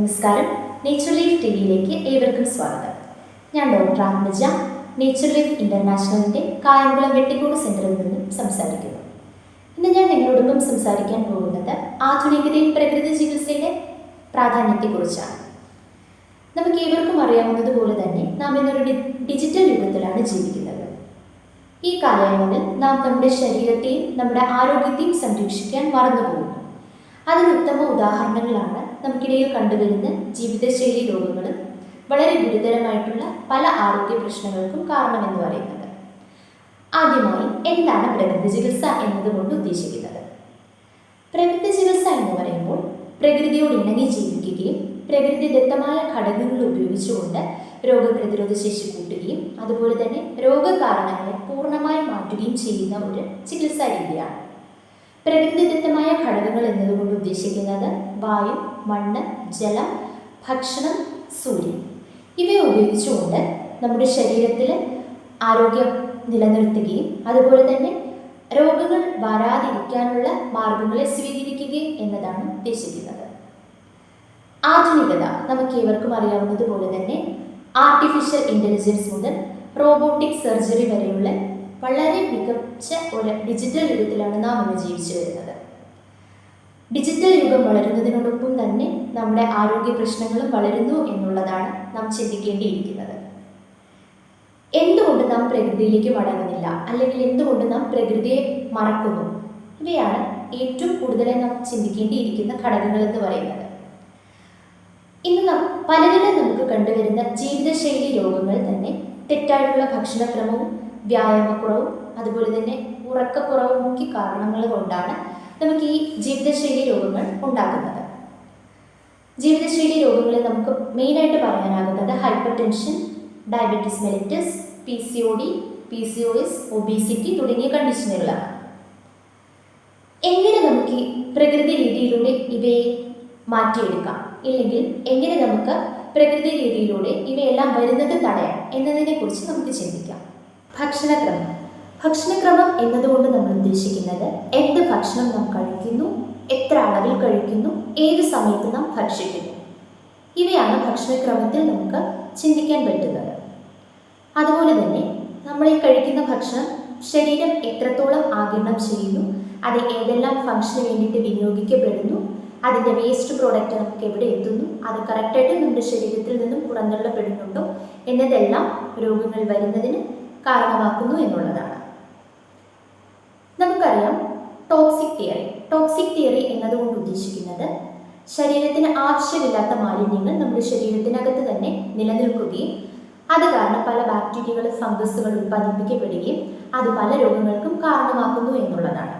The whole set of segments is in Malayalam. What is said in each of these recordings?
നമസ്കാരം. നേച്ചർ ലൈഫ് ടി വിയിലേക്ക് ഏവർക്കും സ്വാഗതം. ഞാൻ ഡോക്ടർ ആത്മജ നേച്ചർ ലൈഫ് ഇന്റർനാഷണലിന്റെ കായംകുളം വെട്ടിക്കോട് സെന്ററിൽ നിന്നും സംസാരിക്കുന്നു. ഇന്ന് ഞാൻ നിങ്ങളോടൊപ്പം സംസാരിക്കാൻ പോകുന്നത് ആധുനികതയിൽ പ്രകൃതി ചികിത്സയുടെ പ്രാധാന്യത്തെക്കുറിച്ചാണ്. നമുക്ക് ഏവർക്കും അറിയാവുന്നതുപോലെ തന്നെ നാം ഇന്നൊരു ഡിജിറ്റൽ യുഗത്തിലാണ് ജീവിക്കുന്നത്. ഈ കാലയളവിൽ നാം നമ്മുടെ ശരീരത്തെയും നമ്മുടെ ആരോഗ്യത്തെയും സംരക്ഷിക്കാൻ മറന്നുപോകുന്നു. അതിന് ഉത്തമ ഉദാഹരണങ്ങളാണ് നമുക്കിടയിൽ കണ്ടുവരുന്ന ജീവിതശൈലി രോഗങ്ങളും വളരെ ഗുരുതരമായിട്ടുള്ള പല ആരോഗ്യ പ്രശ്നങ്ങൾക്കും കാരണമെന്ന് പറയുന്നത്. ആദ്യമായി എന്താണ് പ്രകൃതി ചികിത്സ എന്നതുകൊണ്ട് ഉദ്ദേശിക്കുന്നത്? പ്രകൃതി ചികിത്സ എന്ന് പറയുമ്പോൾ പ്രകൃതിയോട് ഇണങ്ങി ജീവിക്കുകയും പ്രകൃതിദത്തമായ ഘടകങ്ങൾ ഉപയോഗിച്ചുകൊണ്ട് രോഗപ്രതിരോധ ശേഷി കൂട്ടുകയും അതുപോലെ തന്നെ രോഗകാരണങ്ങളെ പൂർണമായി മാറ്റുകയും ചെയ്യുന്ന ഒരു ചികിത്സാ രീതിയാണ്. പ്രകൃതിദത്തമായ ഘടകങ്ങൾ എന്നതുകൊണ്ട് ഉദ്ദേശിക്കുന്നത് വായു മണ്ണ് ജലം ഭക്ഷണം സൂര്യൻ. ഇവയെ ഉപയോഗിച്ചുകൊണ്ട് നമ്മുടെ ശരീരത്തിൽ ആരോഗ്യം നിലനിർത്തുകയും അതുപോലെ തന്നെ രോഗങ്ങൾ വരാതിരിക്കാനുള്ള മാർഗങ്ങളെ സ്വീകരിക്കുകയും എന്നതാണ് ഉദ്ദേശിക്കുന്നത്. ആധുനികത നമുക്ക് ഏവർക്കും അറിയാവുന്നതുപോലെ തന്നെ ആർട്ടിഫിഷ്യൽ ഇന്റലിജൻസ് മുതൽ റോബോട്ടിക് സർജറി വരെയുള്ള വളരെ മികച്ച ഒരു ഡിജിറ്റൽ യുഗത്തിലാണ് നാം ഇന്ന് ജീവിച്ചു വരുന്നത്. ഡിജിറ്റൽ യുഗം വളരുന്നതിനോടൊപ്പം തന്നെ നമ്മുടെ ആരോഗ്യ പ്രശ്നങ്ങളും വളരുന്നു എന്നുള്ളതാണ് നാം ചിന്തിക്കേണ്ടിയിരിക്കുന്നത്. എന്തുകൊണ്ട് നാം പ്രകൃതിയിലേക്ക് മടങ്ങുന്നില്ല? അല്ലെങ്കിൽ എന്തുകൊണ്ട് നാം പ്രകൃതിയെ മറക്കുന്നു? ഇവയാണ് ഏറ്റവും കൂടുതലായി നാം ചിന്തിക്കേണ്ടിയിരിക്കുന്ന ഘടകങ്ങൾ എന്ന് പറയുന്നത്. ഇന്ന് നാം പലരിലും നമുക്ക് കണ്ടുവരുന്ന ജീവിതശൈലി രോഗങ്ങൾ തന്നെ തെറ്റായിട്ടുള്ള ഭക്ഷണക്രമവും വ്യായാമക്കുറവും അതുപോലെ തന്നെ ഉറക്കക്കുറവും മുഖ്യ കാരണങ്ങൾ കൊണ്ടാണ് നമുക്ക് ഈ ജീവിതശൈലി രോഗങ്ങൾ ഉണ്ടാകുന്നത്. ജീവിതശൈലി രോഗങ്ങളിൽ നമുക്ക് മെയിനായിട്ട് പറയാനാകുന്നത് hypertension diabetes mellitus P C O D P C O S obesity തുടങ്ങിയ കണ്ടീഷനുകളാണ്. എങ്ങനെ നമുക്ക് ഈ പ്രകൃതി രീതിയിലൂടെ ഇവയെ മാറ്റിയെടുക്കാം? ഇല്ലെങ്കിൽ എങ്ങനെ നമുക്ക് പ്രകൃതി രീതിയിലൂടെ ഇവയെല്ലാം വരുന്നത് തടയാം എന്നതിനെക്കുറിച്ച് നമുക്ക് ചിന്തിക്കാം. ഭക്ഷണക്രമം. ഭക്ഷണക്രമം എന്നതുകൊണ്ട് നമ്മൾ ഉദ്ദേശിക്കുന്നത് എന്ത് ഭക്ഷണം നാം കഴിക്കുന്നു എത്ര അളവിൽ കഴിക്കുന്നു ഏത് സമയത്ത് നാം ഭക്ഷിക്കുന്നു. ഇവയാണ് ഭക്ഷണക്രമത്തിൽ നമുക്ക് ചിന്തിക്കാൻ പറ്റുന്നത്. അതുപോലെ തന്നെ നമ്മൾ ഈ കഴിക്കുന്ന ഭക്ഷണം ശരീരം എത്രത്തോളം ആകിരണം ചെയ്യുന്നു അത് ഏതെല്ലാം ഫംഗ്ഷന് വേണ്ടിയിട്ട് വിനിയോഗിക്കപ്പെടുന്നു അതിന്റെ വേസ്റ്റ് പ്രോഡക്റ്റ് നമുക്ക് എവിടെ എത്തുന്നു അത് കറക്റ്റായിട്ട് നമ്മുടെ ശരീരത്തിൽ നിന്നും പുറന്തള്ളപ്പെടുന്നുണ്ടോ എന്നതെല്ലാം രോഗങ്ങൾ വരുന്നതിന് കാരണമാക്കുന്നു എന്നുള്ളതാണ്. നമുക്കറിയാം ടോക്സിക് തിയറി ടോക്സിക് തിയറി എന്നതുകൊണ്ട് ഉദ്ദേശിക്കുന്നത് ശരീരത്തിന് ആവശ്യമില്ലാത്ത മാലിന്യങ്ങൾ നമ്മുടെ ശരീരത്തിനകത്ത് തന്നെ നിലനിൽക്കുകയും അത് കാരണം പല ബാക്ടീരിയകളും ഫംഗസുകൾ ഉൽപ്പാദിപ്പിക്കപ്പെടുകയും അത് പല രോഗങ്ങൾക്കും കാരണമാക്കുന്നു എന്നുള്ളതാണ്.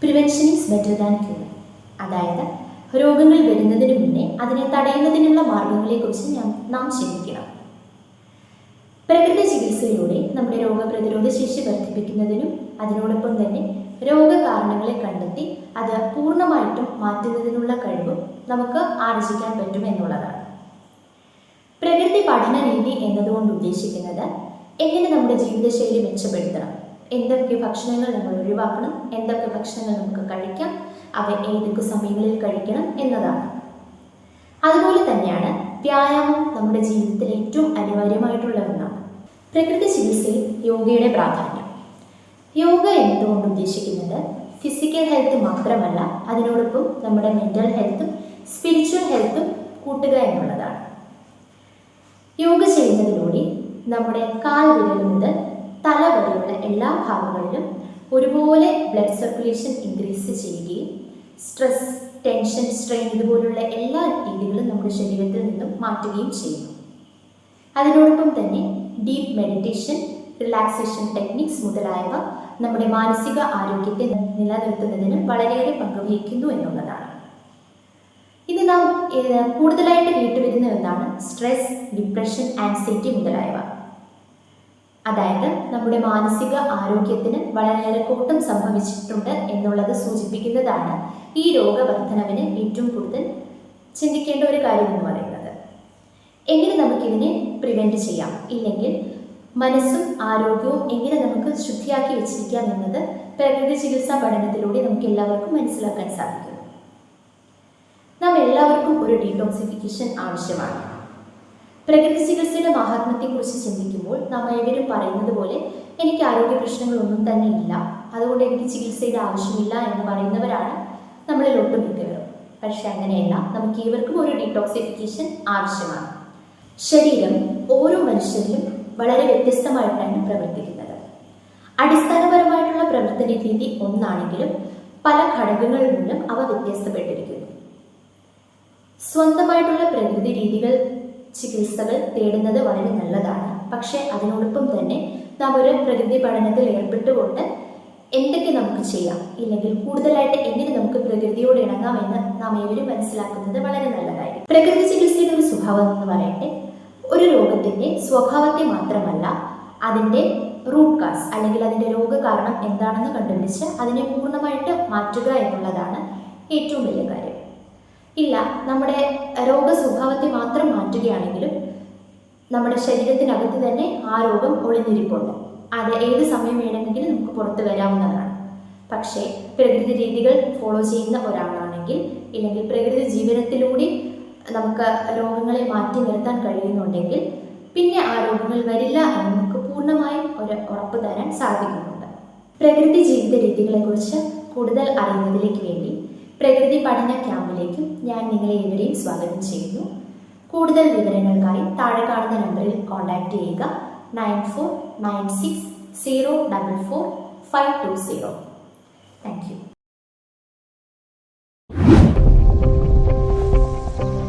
Prevention is better than cure അതായത് രോഗങ്ങൾ വരുന്നതിന് മുന്നേ അതിനെ തടയുന്നതിനുള്ള മാർഗങ്ങളെക്കുറിച്ച് ഞാൻ നാം ചിന്തിക്കണം. പ്രകൃതി ചികിത്സയിലൂടെ നമ്മുടെ രോഗപ്രതിരോധ ശേഷി വർദ്ധിപ്പിക്കുന്നതിനും അതിനോടൊപ്പം തന്നെ രോഗകാരണങ്ങളെ കണ്ടെത്തി അത് പൂർണമായിട്ടും മാറ്റുന്നതിനുള്ള കഴിവും നമുക്ക് ആർജിക്കാൻ പറ്റും എന്നുള്ളതാണ്. പ്രകൃതി പഠന രീതി എന്നതുകൊണ്ട് ഉദ്ദേശിക്കുന്നത് എങ്ങനെ നമ്മുടെ ജീവിതശൈലി മെച്ചപ്പെടുത്തണം? എന്തൊക്കെ ഭക്ഷണങ്ങൾ നമ്മൾ ഒഴിവാക്കണം? എന്തൊക്കെ ഭക്ഷണങ്ങൾ നമുക്ക് കഴിക്കാം? അവ ഏതൊക്കെ സമയങ്ങളിൽ കഴിക്കണം എന്നതാണ്. അതുപോലെ തന്നെയാണ് വ്യായാമം നമ്മുടെ ജീവിതത്തിൽ ഏറ്റവും അനിവാര്യമായിട്ടുള്ള ഒന്നാണ്. പ്രകൃതി ചികിത്സയിൽ യോഗയുടെ പ്രാധാന്യം. യോഗ എന്നതുകൊണ്ട് ഉദ്ദേശിക്കുന്നത്? ഫിസിക്കൽ ഹെൽത്ത് മാത്രമല്ല അതിനോടൊപ്പം നമ്മുടെ മെന്റൽ ഹെൽത്തും സ്പിരിച്വൽ ഹെൽത്തും കൂട്ടുക എന്നുള്ളതാണ്. യോഗ ചെയ്യുന്നതിലൂടെ നമ്മുടെ കാൽ വിരൽ മുതൽ തല വരെയുള്ള എല്ലാ ഭാഗങ്ങളിലും ഒരുപോലെ ബ്ലഡ് സർക്കുലേഷൻ ഇൻക്രീസ് ചെയ്യുകയും സ്ട്രെസ് ടെൻഷൻ സ്ട്രെയിൻ ഇതുപോലുള്ള എല്ലാ രീതികളും നമ്മുടെ ശരീരത്തിൽ നിന്നും മാറ്റുകയും ചെയ്യുന്നു. അതിനോടൊപ്പം തന്നെ ഡീപ്പ് മെഡിറ്റേഷൻ റിലാക്സേഷൻ ടെക്നിക്സ് മുതലായവ നമ്മുടെ മാനസിക ആരോഗ്യത്തെ നിലനിർത്തുന്നതിന് വളരെയേറെ പങ്കുവഹിക്കുന്നു എന്നുള്ളതാണ്. ഇത് നാം കൂടുതലായിട്ട് കേട്ടുവരുന്ന ഒന്നാണ് സ്ട്രെസ് ഡിപ്രഷൻ ആൻസൈറ്റി മുതലായവ. അതായത് നമ്മുടെ മാനസിക ആരോഗ്യത്തിന് വളരെയേറെ കൂട്ടം സംഭവിച്ചിട്ടുണ്ട് എന്നുള്ളത് സൂചിപ്പിക്കുന്നതാണ് ഈ രോഗവർദ്ധനവിന് ഏറ്റവും കൂടുതൽ ചിന്തിക്കേണ്ട ഒരു കാര്യം എന്ന് പറയുന്നത്. എങ്ങനെ നമുക്കിതിനെ പ്രിവെന്റ് ചെയ്യാം? ഇല്ലെങ്കിൽ മനസ്സും ആരോഗ്യവും എങ്ങനെ നമുക്ക് ശുദ്ധിയാക്കി വെച്ചിരിക്കാം എന്നത് പ്രകൃതി ചികിത്സാ പഠനത്തിലൂടെ നമുക്ക് എല്ലാവർക്കും മനസ്സിലാക്കാൻ സാധിക്കും. നാം എല്ലാവർക്കും ഒരു ഡീടോക്സിഫിക്കേഷൻ ആവശ്യമാണ്. പ്രകൃതി ചികിത്സയുടെ മഹാത്മ്യത്തെക്കുറിച്ച് ചിന്തിക്കുമ്പോൾ നാം ഏവരും പറയുന്നത് പോലെ എനിക്ക് ആരോഗ്യ പ്രശ്നങ്ങളൊന്നും തന്നെ ഇല്ല. അതുകൊണ്ട് എനിക്ക് ചികിത്സയുടെ ആവശ്യമില്ല എന്ന് പറയുന്നവരാണ് നമ്മളിൽ ഒട്ടുമിക്കവരും. പക്ഷെ അങ്ങനെയല്ല നമുക്ക് ഏവർക്കും ഒരു ഡീടോക്സിഫിക്കേഷൻ ആവശ്യമാണ്. ശരീരം ഓരോ മനുഷ്യരിലും വളരെ വ്യത്യസ്തമായിട്ടാണ് പ്രവർത്തിക്കുന്നത്. അടിസ്ഥാനപരമായിട്ടുള്ള പ്രവർത്തന രീതി ഒന്നാണെങ്കിലും പല ഘടകങ്ങളിൽ നിന്നും അവ വ്യത്യസ്തപ്പെട്ടിരിക്കുന്നു. സ്വന്തമായിട്ടുള്ള പ്രകൃതി രീതികൾ ചികിത്സകൾ തേടുന്നത് വളരെ നല്ലതാണ്. പക്ഷേ അതിനോടൊപ്പം തന്നെ നാം ഒരു പ്രകൃതി പഠനത്തിൽ ഏർപ്പെട്ടുകൊണ്ട് എന്തൊക്കെ നമുക്ക് ചെയ്യാം ഇല്ലെങ്കിൽ കൂടുതലായിട്ട് എങ്ങനെ നമുക്ക് പ്രകൃതിയോട് ഇണങ്ങാമെന്ന് നാം ഏവരും മനസ്സിലാക്കുന്നത് വളരെ നല്ലതായിരിക്കും. പ്രകൃതി ചികിത്സയുടെ ഒരു സ്വഭാവം എന്ന് പറയട്ടെ ഒരു സ്വഭാവത്തെ മാത്രമല്ല അതിന്റെ റൂട്ട് കാസ് അല്ലെങ്കിൽ അതിന്റെ രോഗകാരണം എന്താണെന്ന് കണ്ടുപിടിച്ച് അതിനെ പൂർണമായിട്ട് മാറ്റുക എന്നുള്ളതാണ് ഏറ്റവും വലിയ കാര്യം. ഇല്ല നമ്മുടെ രോഗ സ്വഭാവത്തെ മാത്രം മാറ്റുകയാണെങ്കിലും നമ്മുടെ ശരീരത്തിനകത്ത് തന്നെ ആ രോഗം ഒളിഞ്ഞിരിപ്പുണ്ട്. അത് ഏത് സമയം വേണമെങ്കിലും നമുക്ക് പുറത്തു വരാവുന്നതാണ്. പക്ഷേ പ്രകൃതി രീതികൾ ഫോളോ ചെയ്യുന്ന ഒരാളാണെങ്കിൽ ഇല്ലെങ്കിൽ പ്രകൃതി ജീവനത്തിലൂടെ നമുക്ക് രോഗങ്ങളെ മാറ്റി നിർത്താൻ കഴിയുന്നുണ്ടെങ്കിൽ പിന്നെ ആ രോഗങ്ങൾ വരില്ല എന്ന് നമുക്ക് പൂർണമായും ഒരു ഉറപ്പ് തരാൻ സാധിക്കുന്നുണ്ട്. പ്രകൃതി ജീവിത രീതികളെക്കുറിച്ച് കൂടുതൽ അറിയുന്നതിലേക്ക് വേണ്ടി പ്രകൃതി പഠന ക്യാമ്പിലേക്കും ഞാൻ നിങ്ങളെ ഇവരെയും സ്വാഗതം ചെയ്യുന്നു. കൂടുതൽ വിവരങ്ങൾക്കായി താഴെ കാണുന്ന നമ്പറിൽ കോൺടാക്റ്റ് ചെയ്യുക. Nine four nine six zero double four five two zero. Thank you.